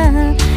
看